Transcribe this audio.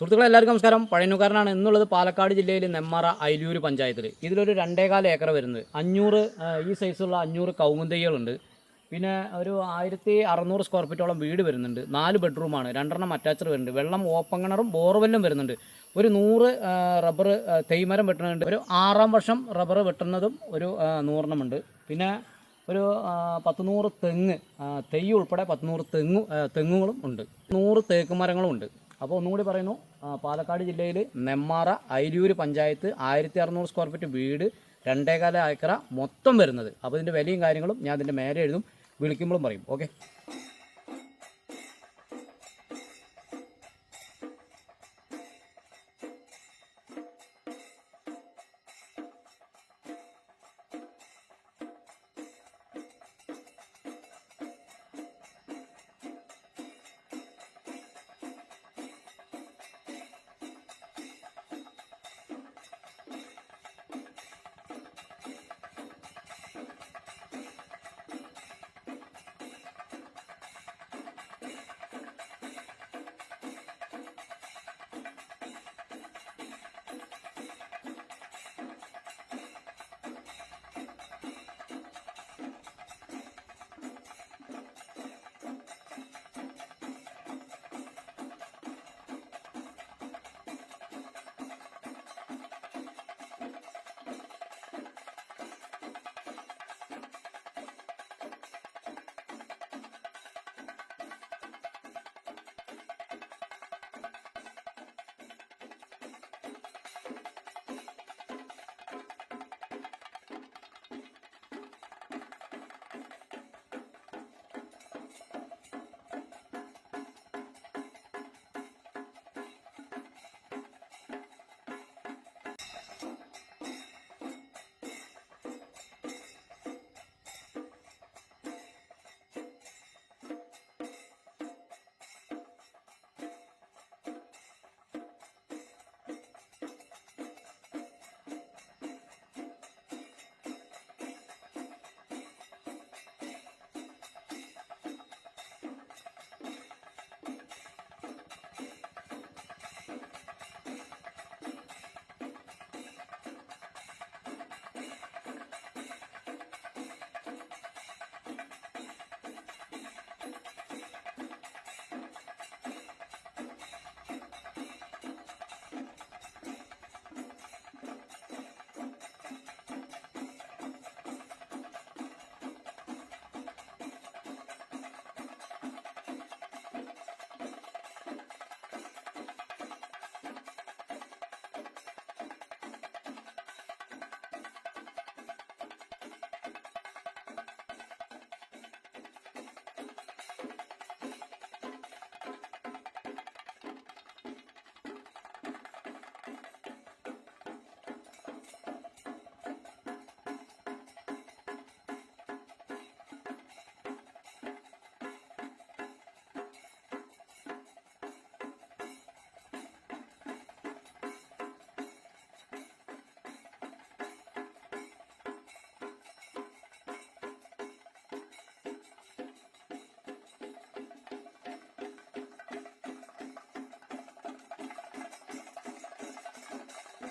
സുഹൃത്തുക്കളെ എല്ലാവർക്കും നമസ്കാരം. പഴയനുകാരനാണ് എന്നുള്ളത് പാലക്കാട് ജില്ലയിൽ നെമ്മറ അയിലൂർ പഞ്ചായത്തിൽ ഇതിലൊരു രണ്ടേകാല ഏക്കർ വരുന്നത്. അഞ്ഞൂറ് ഈ സൈസുള്ള അഞ്ഞൂറ് കൗമുന്തൈകളുണ്ട് പിന്നെ ഒരു ആയിരത്തി അറുന്നൂറ് സ്ക്വയർ ഫീറ്റോളം വീട് വരുന്നുണ്ട്. നാല് ബെഡ്റൂമാണ് രണ്ടെണ്ണം അറ്റാച്ചർ വരുന്നുണ്ട്. വെള്ളം ഓപ്പൺ കിണറും ബോർവെല്ലും വരുന്നുണ്ട്. ഒരു നൂറ് റബ്ബർ തേയ്മരം വെട്ടുന്നുണ്ട്. ഒരു ആറാം വർഷം റബ്ബർ വെട്ടുന്നതും ഒരു നൂറെണ്ണമുണ്ട്. പിന്നെ ഒരു പത്ത് നൂറ് തെങ്ങ് തെയ്യ് ഉൾപ്പെടെ പത്ത് നൂറ് തെങ്ങ് തെങ്ങുകളും ഉണ്ട്. നൂറ് തേക്ക് മരങ്ങളും ഉണ്ട്. അപ്പോൾ ഒന്നുകൂടി പറയുന്നു. പാലക്കാട് ജില്ലയിൽ നെമ്മാറ അയിലൂര് പഞ്ചായത്ത് ആയിരത്തി അറുന്നൂറ് സ്ക്വയർ ഫീറ്റ് വീട് രണ്ടേകാല ഏക്കറ മൊത്തം വരുന്നത്. അപ്പോൾ ഇതിന്റെ വിലയും കാര്യങ്ങളും ഞാൻ അതിന്റെ മേലെ എഴുതും വിളിക്കുമ്പോഴും പറയും. ഓക്കെ